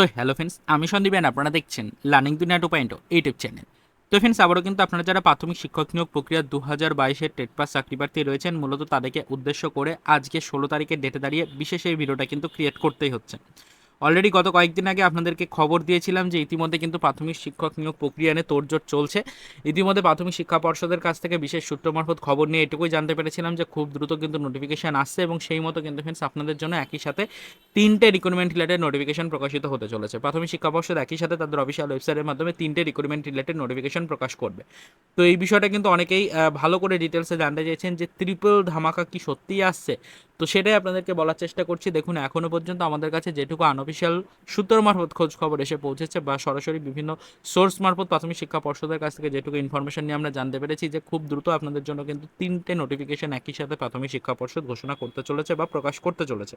তো hello friends আমি সন্দীপেন আপনারা দেখছেন learning Duniya two point YouTube channel তো ফ্রেন্ডস আবারও কিন্তু আপনারা যারা প্রাথমিক শিক্ষক নিয়োগ প্রক্রিয়া দু হাজার বাইশের টেট পাস চাকরি প্রার্থী রয়েছেন, মূলত তাদেরকে উদ্দেশ্য করে আজকে ষোলো তারিখের ডেটে দাঁড়িয়ে বিশেষ এই ভিডিওটা কিন্তু ক্রিয়েট করতেই হচ্ছে। অলরেডি গত কয়েকদিন আগে আপনাদেরকে খবর দিয়েছিলাম যে ইতিমধ্যে কিন্তু প্রাথমিক শিক্ষক নিয়োগ প্রক্রিয়া নিয়ে তোড়জোড় চলছে। ইতিমধ্যে প্রাথমিক শিক্ষা পর্ষদের কাছ থেকে বিশেষ সূত্র মারফত খবর নিয়ে এটুকুই জানতে পেরেছিলাম যে খুব দ্রুত কিন্তু নোটিফিকেশান আসছে এবং সেই মতো কিন্তু ফ্রেন্ডস আপনাদের জন্য একই সাথে তিনটে রিক্রুটমেন্ট রিলেটেড নোটিফিকেশন প্রকাশিত হতে চলেছে। প্রাথমিক শিক্ষা পর্ষদ একই সাথে তাদের অফিসিয়াল ওয়েবসাইটের মাধ্যমে তিনটে রিক্রুটমেন্ট রিলেটেড নোটিফিকেশন প্রকাশ করবে। তো এই বিষয়টা কিন্তু অনেকেই ভালো করে ডিটেলসে জানতে চাইছেন যে ট্রিপল ধামাকা কি সত্যিই আসছে। তো সেটাই আপনাদেরকে বলার চেষ্টা করছি। দেখুন এখনও পর্যন্ত আমাদের কাছে যেটুকু আনঅফিসিয়াল সূত্র মারফত খোঁজ খবর এসে পৌঁছেছে বা সরাসরি বিভিন্ন সোর্স মারফত প্রাথমিক শিক্ষা পর্ষদের কাছ থেকে যেটুকু ইনফরমেশন নিয়ে আমরা জানতে পেরেছি যে খুব দ্রুত আপনাদের জন্য কিন্তু তিনটে নোটিফিকেশন একই সাথে প্রাথমিক শিক্ষা পর্ষদ ঘোষণা করতে চলেছে বা প্রকাশ করতে চলেছে।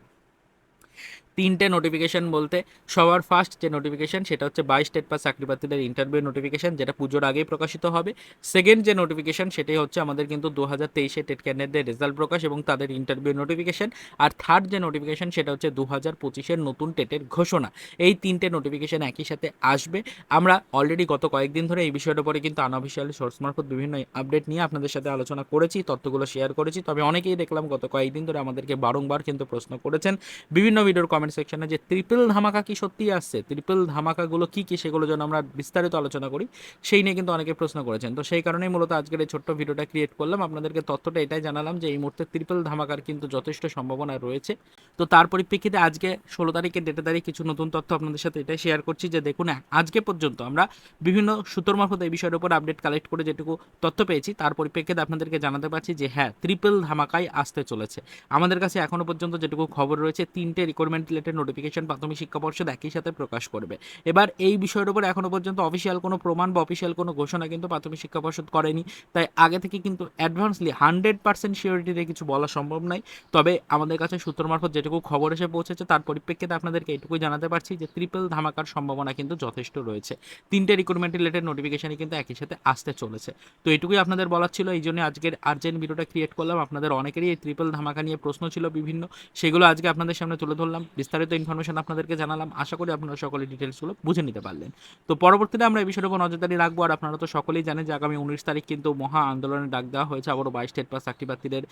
তিনটে নোটিফিকেশন বলতে সবার ফার্স্ট যে নোটিফিকেশন সেটা হচ্ছে বাইশ স্টেট পাস চাকরি প্রার্থীদের ইন্টারভিউ নোটিফিকেশন যেটা পুজোর আগেই প্রকাশিত হবে। সেকেন্ড যে নোটিফিকেশন সেটাই হচ্ছে আমাদের কিন্তু দু হাজার তেইশে টেট ক্যান্ডিডেটদের রেজাল্ট প্রকাশ এবং তাদের ইন্টারভিউ নোটিফিকেশন আর থার্ড যে নোটিফিকেশন সেটা হচ্ছে দু হাজার পঁচিশের নতুন টেটের ঘোষণা। এই তিনটে নোটিফিকেশন একই সাথে আসবে। আমরা অলরেডি গত কয়েকদিন ধরে এই বিষয়টার উপরে কিন্তু আনঅফিসিয়াল সোর্স মারফত বিভিন্ন আপডেট নিয়ে আপনাদের সাথে আলোচনা করেছি, তথ্যগুলো শেয়ার করেছি। তবে অনেকেই দেখলাম গত কয়েকদিন ধরে আমাদেরকে বারংবার কিন্তু প্রশ্ন করেছেন। বিভিন্ন ভিডিওর কমেন্ট সেকশনে যে ত্রিপল ধামাকা কি সত্যি আসছে? ট্রিপল ধামাকাগুলো কি কি সেগুলো যেন আমরা বিস্তারিত আলোচনা করি, সেই নিয়ে কিন্তু অনেকে প্রশ্ন করেছেন। তো সেই কারণেই মূলত আজকের এই ছোট্ট ভিডিওটা ক্রিয়েট করলাম। আপনাদেরকে তথ্যটা এটাই জানালাম যে এই মুহূর্তে ত্রিপল ধামাকার কিন্তু যথেষ্ট সম্ভাবনা রয়েছে। তো তার পরিপ্রেক্ষিতে আজকে ষোলো তারিখের ডেটে তারিখ কিছু নতুন তথ্য আপনাদের সাথে এটাই শেয়ার করছি যে দেখুন আজকে পর্যন্ত আমরা বিভিন্ন সূত্র মারফত এই বিষয়ের উপর আপডেট কালেক্ট করে যেটুকু তথ্য পেয়েছি, তার পরিপ্রেক্ষিতে আপনাদেরকে জানাতে পারছি যে হ্যাঁ ট্রিপল ধামাকাই আসতে চলেছে। আমাদের কাছে এখনও পর্যন্ত যেটুকু খবর রয়েছে, তিনটে রিক্রুটমেন্ট রিলেটেড নোটিফিকেশন প্রাথমিক শিক্ষা পর্ষদ একই সাথে প্রকাশ করবে। এবার এই বিষয়ের উপর এখনও পর্যন্ত অফিসিয়াল কোনো প্রমাণ বা অফিসিয়াল কোনো ঘোষণা কিন্তু প্রাথমিক শিক্ষা পর্ষদ করেনি। তাই আগে থেকে কিন্তু অ্যাডভান্সলি হান্ড্রেড পার্সেন্ট সিওরিটিতে কিছু বলা সম্ভব নয় তবে আমাদের কাছে সূত্র মারফত যেটুকু খবর এসে পৌঁছেছে, তার পরিপ্রেক্ষিতে আপনাদেরকে এটুকুই জানাতে পারছি যে ট্রিপল ধামাকার সম্ভাবনা কিন্তু যথেষ্ট রয়েছে। তিনটে রিক্রুটমেন্ট রিলেটেড নোটিফিকেশনই কিন্তু একই সাথে আসতে চলেছে। তো এটুকুই আপনাদের বলার ছিল, এই জন্য আজকের আর্জেন্ট ভিডিওটা ক্রিয়েট করলাম। আপনাদের অনেকেরই এই ট্রিপল ধামাকা নিয়ে প্রশ্ন ছিল বিভিন্ন, সেগুলো আজকে আপনাদের সামনে তুলে ধরলাম। বিস্তারিত ইনফরমেশন আপনাদেরকে জানালাম। আশা করি আপনারা সকলে ডিটেলসগুলো বুঝে নিতে পারলেন। তো পরবর্তীতে আমরা এই বিষয়ের উপর নজরদারি রাখব। আর আপনারা তো সকলেই জানেন যে আগামী উনিশ তারিখ কিন্তু মহা আন্দোলনের ডাক দেওয়া হয়েছে আবারও বাইশ স্টেট পাস চাকরি প্রার্থীদের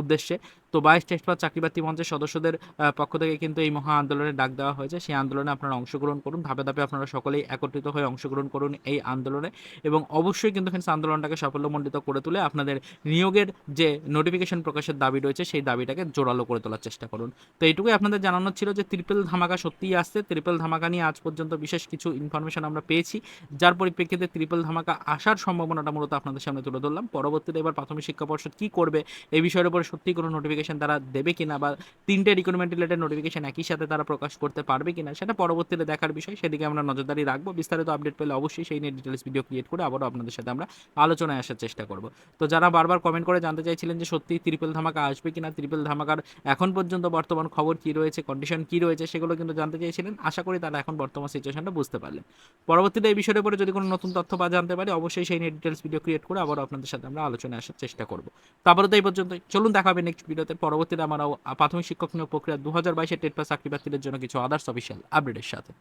উদ্দেশ্যে। তো বাইশ স্টেট পাস চাকরি প্রার্থী মঞ্চের সদস্যদের পক্ষ থেকে কিন্তু এই মহা আন্দোলনের ডাক দেওয়া হয়েছে। সেই আন্দোলনে আপনারা অংশগ্রহণ করুন। ধাপে ধাপে আপনারা সকলেই একত্রিত হয়ে অংশগ্রহণ করুন এই আন্দোলনে। এবং অবশ্যই কিন্তু ফ্রেন্ডস আন্দোলনটাকে সাফল্যমণ্ডিত করে তুলে আপনাদের নিয়োগের যে নোটিফিকেশন প্রকাশের দাবি রয়েছে, সেই দাবিটাকে জোরালো করে তোলার চেষ্টা করুন। তো এইটুকুই আপনাদের জানানোর ছিল যে ত্রিপল ধামাকা সত্যিই আসছে। ত্রিপল ধামাকা নিয়ে আজ পর্যন্ত বিশেষ কিছু ইনফরমেশন আমরা পেয়েছি। যার পরিপ্রেক্ষিতে ত্রিপল ধামাকা আসার সম্ভাবনাটা মূলত আপনাদের সামনে তুলে ধরলাম। পরবর্তীতে এবার প্রাথমিক শিক্ষা পর্ষদ কী করবে এই বিষয়ের উপরে সত্যি কোনো নোটিফিকেশন তারা দেবে কিনা বা তিনটে রিক্রুটমেন্ট রিলেটেড নোটিফিকেশন একই সাথে তারা প্রকাশ করতে পারবে কিনা সেটা পরবর্তীতে দেখার বিষয়। সেদিকে আমরা নজরদারি রাখব। বিস্তারিত আপডেট পেলে অবশ্যই সেই নিয়ে ডিটেলস ভিডিও ক্রিয়েট করে আবারও আপনাদের সাথে আমরা আলোচনায় আসার চেষ্টা করব। তো যারা বারবার কমেন্ট করে জানতে চাইছিলেন যে সত্যি ত্রিপল ধামাকা আসবে কিনা ত্রিপল ধামাকার এখন পর্যন্ত বর্তমান খবর কি রয়েছে কন্ডিশন কি রয়েছে, সেগুলো কিন্তু জানতে চাইছিলেন। আশা করি তারা এখন বর্তমান সিচুয়েশনটা বুঝতে পারলেন। পরবর্তীতে এই বিষয়ের উপরে যদি কোনো নতুন তথ্য বা জানতে পারি, অবশ্যই সেই নিয়ে ডিটেলস ভিডিও ক্রিয়েট করে আবারও আপনাদের সাথে আমরা আলোচনায় আসার চেষ্টা করব। তারপরে তো এই পর্যন্ত চলুন দেখা হবে নেক্সট ভিডিওতে পরবর্তীতে আমরাও প্রাথমিক শিক্ষক নিয়োগ প্রক্রিয়া দু হাজার বাইশে টেট পাস চাকরি প্রার্থীদের জন্য কিছু আদার্স অফিসিয়াল আপডেটের সাথে।